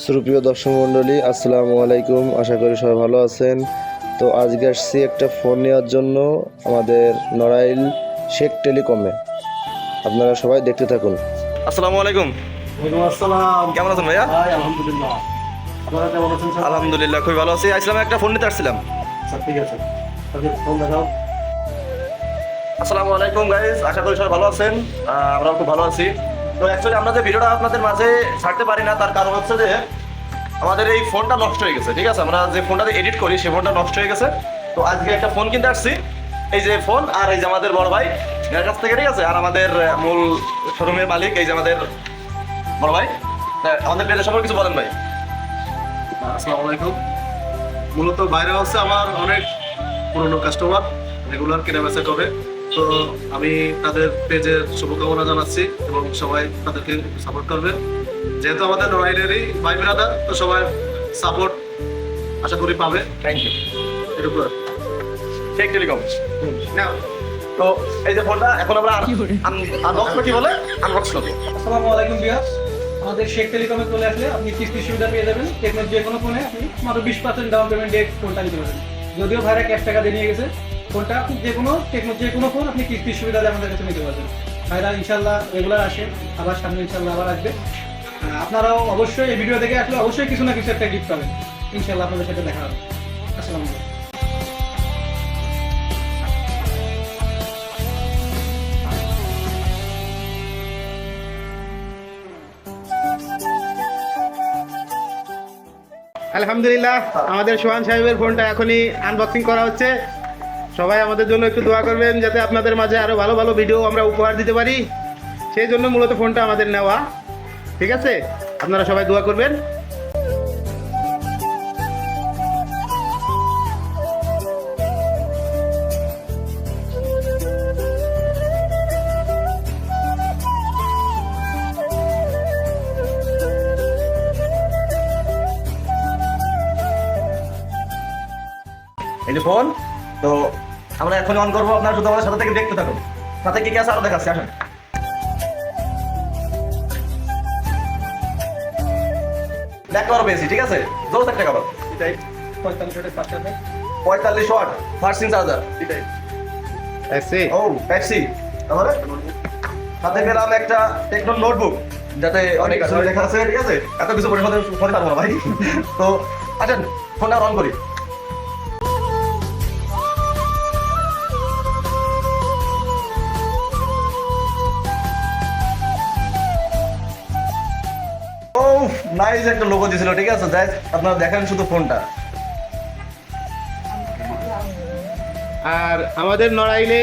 সুপ্রিয় দর্শক মণ্ডলী আসসালামু আলাইকুম। আশা করি সবাই ভালো আছেন। তো আজকে আসছি একটা ফোন নেওয়ার জন্য আমাদের নড়াইল শেখ টেলিকমে। আপনারা সবাই দেখতে থাকুন। আসসালামু আলাইকুম। কেমন আছেন ভাইয়া? ভাই আলহামদুলিল্লাহ। আপনারা কেমন আছেন সবাই? আলহামদুলিল্লাহ খুবই ভালো আছি। আসলাম একটা ফোন নিতে আসছিলাম। আচ্ছা ঠিক আছে। ফোন দেখাও। আসসালামু আলাইকুম গাইস আশা করি সবাই ভালো আছেন। আমরাও খুব ভালো আছি। তো অ্যাকচুয়ালি আমরা যে ভিডিওটা আপনাদের মাঝে ছাড়তে পারি না, তার কারণ হচ্ছে যে আমাদের এই ফোনটা নষ্ট হয়ে গেছে, ঠিক আছে? আমরা যে ফোনটাতে এডিট করি সেই ফোনটা নষ্ট হয়ে গেছে। তো আজকে একটা ফোন কিনতে আসছি। এই যে ফোন আর এই যে আমাদের বড় ভাই এর কাছ থেকে, ঠিক আছে? আর আমাদের মূল শোরুমের মালিক, এই যে আমাদের বড় ভাই। আমাদের পেজের সম্পর্কে কিছু বলেন ভাই। আসসালামু আলাইকুম। মূলত বাইরে হচ্ছে আমার অনেক পুরনো কাস্টমার রেগুলার কেনা বেচা করে। তো আমি তাদের পেজের শুভকামনা জানাচ্ছি এবং সবাই তাদেরকে সাপোর্ট করবে। যেহেতু আমাদের নড়াইলেরই ভাই ব্রাদার তো সবাই সাপোর্ট আশা করি পাবে। থ্যাংক ইউ এটুকু টেক টেলিকম নাও। তো এই যে ফোনটা এখন আমরা আনবক্স কি বলে? আনবক্স করব। আসসালামু আলাইকুম বিয়াস আমাদের শেখ টেলিকমে চলে আসলে আপনি কিস্তি সুবিধা পেয়ে যাবেন। টেকনোর যে কোনো ফোনে আপনি মাত্র বিশ পার্সেন্ট ডাউন পেমেন্ট দিয়ে ফোনটা নিতে পারবেন। যদিও ভাইরা ক্যাশ টাকা দিয়ে নিয়ে গেছে ফোনটা আপনি যে কোনো যে কোনো ফোন আপনি কিস্তির সুবিধা আমাদের কাছে নিতে পারবেন। ভাইরা ইনশাল্লাহ রেগুলার আসে, আবার সামনে ইনশাল্লাহ আবার আসবে। আপনারাও অবশ্যই এই ভিডিও দেখে আসলে অবশ্যই কিছু না কিছু একটা গিফট পাবেন। ইনশাল্লাহ আপনাদের সাথে দেখা হবে। আসসালামু আলহামদুলিল্লাহ, আমাদের সোহান সাহেবের ফোনটা এখনই আনবক্সিং করা হচ্ছে। সবাই আমাদের জন্য একটু দোয়া করবেন যাতে আপনাদের মাঝে আরও ভালো ভালো ভিডিও আমরা উপহার দিতে পারি। সেই জন্য মূলত ফোনটা আমাদের নেওয়া। ঠিক আছে? আপনারা সবাই দোয়া করবেন। এই ফোন। তো আমরা এখন অন করব। আপনার শুধু আমাদের সাথে থেকে দেখতে থাকুন। সাথে কি কি আছে আরও দেখাচ্ছি আসেন। পেয়েছি ঠিক আছে? জোর একটা খাবার এটাই। পঁয়তাল্লিশ ওয়াট চার্জার এটাই। ও সাথে পেলাম একটা টেকনো নোটবুক যাতে অনেক কিছু লেখা আছে ঠিক আছে? এত কিছু পারব না ভাই। তো আসেন ফোনটা অন করি। নাইস একটা লোগো দিছিল ঠিক আছে? যাই আপনারা দেখেন শুধু ফোনটা। আর আমাদের নড়াইলে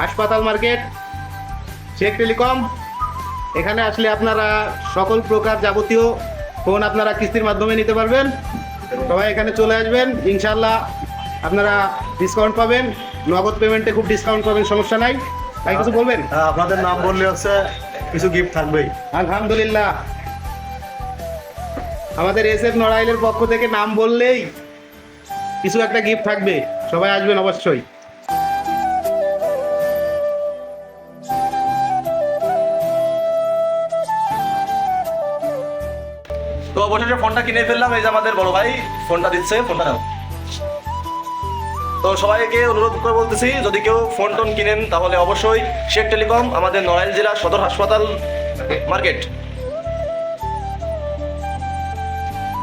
হাসপাতাল মার্কেট শেখ টেলিকম এখানে আসলে আপনারা সকল প্রকার যাবতীয় ফোন আপনারা কিস্তির মাধ্যমে নিতে পারবেন। সবাই এখানে চলে আসবেন ইনশাল্লাহ আপনারা ডিসকাউন্ট পাবেন। নগদ পেমেন্টে খুব ডিসকাউন্ট পাবেন সমস্যা নাই। তাই কিছু বলবেন? হ্যাঁ, আপনাদের নাম বললে হচ্ছে কিছু গিফট থাকবেই। আলহামদুলিল্লাহ। আমাদের এস এফ নড়াইলের পক্ষ থেকে নাম বললেই কিছু একটা গিফট থাকবে। সবাই আসবেন অবশ্যই। তো অবশেষে ফোনটা কিনে ফেললাম, এই যে আমাদের বড় ভাই, ফোনটা দিচ্ছে, ফোনটা নাও। তো সবাইকে অনুরোধ করে বলতেছি, যদি কেউ ফোন টোন কিনেন, তাহলে অবশ্যই শেখ টেলিকম, আমাদের নড়াইল জেলা সদর হাসপাতাল মার্কেট।